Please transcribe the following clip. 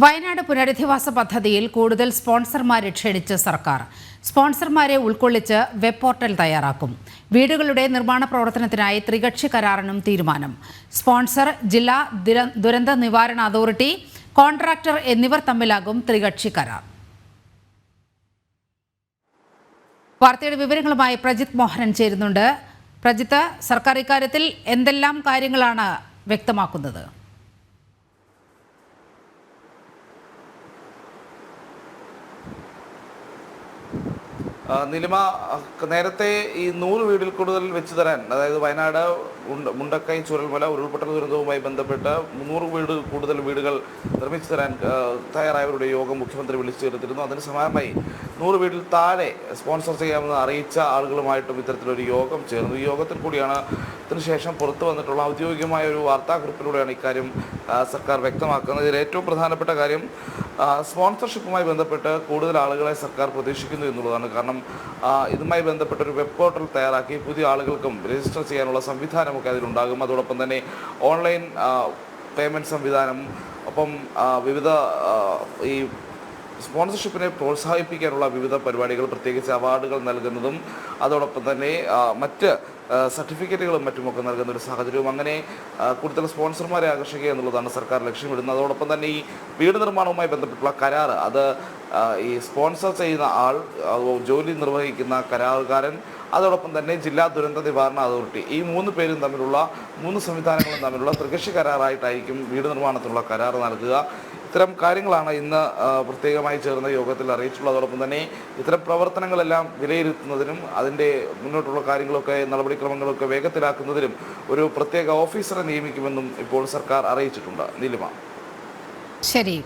വയനാട് പുനരധിവാസ പദ്ധതിയിൽ കൂടുതൽ സ്പോൺസർമാരെ ക്ഷണിച്ച് സർക്കാർ. സ്പോൺസർമാരെ ഉൾക്കൊള്ളിച്ച് വെബ് പോർട്ടൽ തയ്യാറാക്കും. വീടുകളുടെ നിർമ്മാണ പ്രവർത്തനത്തിനായി ത്രികക്ഷി കരാറിനും തീരുമാനം. സ്പോൺസർ ജില്ലാ ദുരന്ത നിവാരണ അതോറിറ്റി കോൺട്രാക്ടർ എന്നിവർ തമ്മിലാകും ത്രികക്ഷി കരാർ. വാർത്തയുടെ വിവരങ്ങളുമായി പ്രജിത് മോഹനൻ ചേരുന്നുണ്ട്. പ്രജിത്ത് സർക്കാർ ഇക്കാര്യത്തിൽ എന്തെല്ലാം കാര്യങ്ങളാണ് വ്യക്തമാക്കുന്നത്? നിലിമ നേരത്തെ ഈ നൂറ് വീടിൽ കൂടുതൽ വെച്ച് തരാൻ അതായത് വയനാട് മുണ്ടക്കൈ ചുരൽമല ഉരുൾപൊട്ടൽ ദുരന്തവുമായി ബന്ധപ്പെട്ട് മുന്നൂറ് വീട് കൂടുതൽ വീടുകൾ നിർമ്മിച്ചു തരാൻ തയ്യാറായവരുടെ യോഗം മുഖ്യമന്ത്രി വിളിച്ചു ചേർത്തിരുന്നു. അതിന് സമാനമായി നൂറ് വീട്ടിൽ താഴെ സ്പോൺസർ ചെയ്യാമെന്ന് അറിയിച്ച ആളുകളുമായിട്ടും ഇത്തരത്തിലൊരു യോഗം ചേർന്നു. ഈ യോഗത്തിൽ കൂടിയാണ് ഇതിനുശേഷം പുറത്തു വന്നിട്ടുള്ള ഔദ്യോഗികമായ ഒരു വാർത്താക്കുറിപ്പിലൂടെയാണ് ഇക്കാര്യം സർക്കാർ വ്യക്തമാക്കുന്നത്. ഇതിൽ ഏറ്റവും പ്രധാനപ്പെട്ട കാര്യം സ്പോൺസർഷിപ്പുമായി ബന്ധപ്പെട്ട് കൂടുതൽ ആളുകളെ സർക്കാർ പ്രതീക്ഷിക്കുന്നു എന്നുള്ളതാണ്. കാരണം ഇതുമായി ബന്ധപ്പെട്ട ഒരു വെബ് പോർട്ടൽ തയ്യാറാക്കി പുതിയ ആളുകൾക്കും രജിസ്റ്റർ ചെയ്യാനുള്ള സംവിധാനമൊക്കെ അതിലുണ്ടാകും. അതോടൊപ്പം തന്നെ ഓൺലൈൻ പേയ്മെന്റ് സംവിധാനം ഒപ്പം വിവിധ ഈ സ്പോൺസർഷിപ്പിനെ പ്രോത്സാഹിപ്പിക്കാനുള്ള വിവിധ പരിപാടികൾ പ്രത്യേകിച്ച് അവാർഡുകൾ നൽകുന്നതും അതോടൊപ്പം തന്നെ മറ്റ് സർട്ടിഫിക്കറ്റുകളും മറ്റുമൊക്കെ നൽകുന്ന ഒരു സാഹചര്യവും അങ്ങനെ കൂടുതൽ സ്പോൺസർമാരെ ആകർഷിക്കുക എന്നുള്ളതാണ് സർക്കാർ ലക്ഷ്യമിടുന്നത്. അതോടൊപ്പം തന്നെ ഈ വീട് നിർമ്മാണവുമായി ബന്ധപ്പെട്ടുള്ള കരാർ അത് ഈ സ്പോൺസർ ചെയ്യുന്ന ആൾ ജോലി നിർവഹിക്കുന്ന കരാറുകാരൻ അതോടൊപ്പം തന്നെ ജില്ലാ ദുരന്ത നിവാരണ അതോറിറ്റി. ഈ മൂന്ന് പേരും തമ്മിലുള്ള മൂന്ന് സംവിധാനങ്ങളും തമ്മിലുള്ള ത്രികക്ഷി കരാറായിട്ടായിരിക്കും വീട് നിർമ്മാണത്തിനുള്ള കരാർ നൽകുക. ഇത്തരം കാര്യങ്ങളാണ് ഇന്ന് പ്രത്യേകമായി ചേർന്ന യോഗത്തിൽ അറിയിച്ചുള്ളത് അതോടൊപ്പം തന്നെ ഇത്തരം പ്രവർത്തനങ്ങളെല്ലാം വിലയിരുത്തുന്നതിനും അതിന്റെ മുന്നോട്ടുള്ള കാര്യങ്ങളൊക്കെ നടപടിക്രമങ്ങളൊക്കെ വേഗത്തിലാക്കുന്നതിനും ഒരു പ്രത്യേക ഓഫീസറെ നിയമിക്കുമെന്നും ഇപ്പോൾ സർക്കാർ അറിയിച്ചിട്ടുണ്ട്. നീലിമ. ശരി.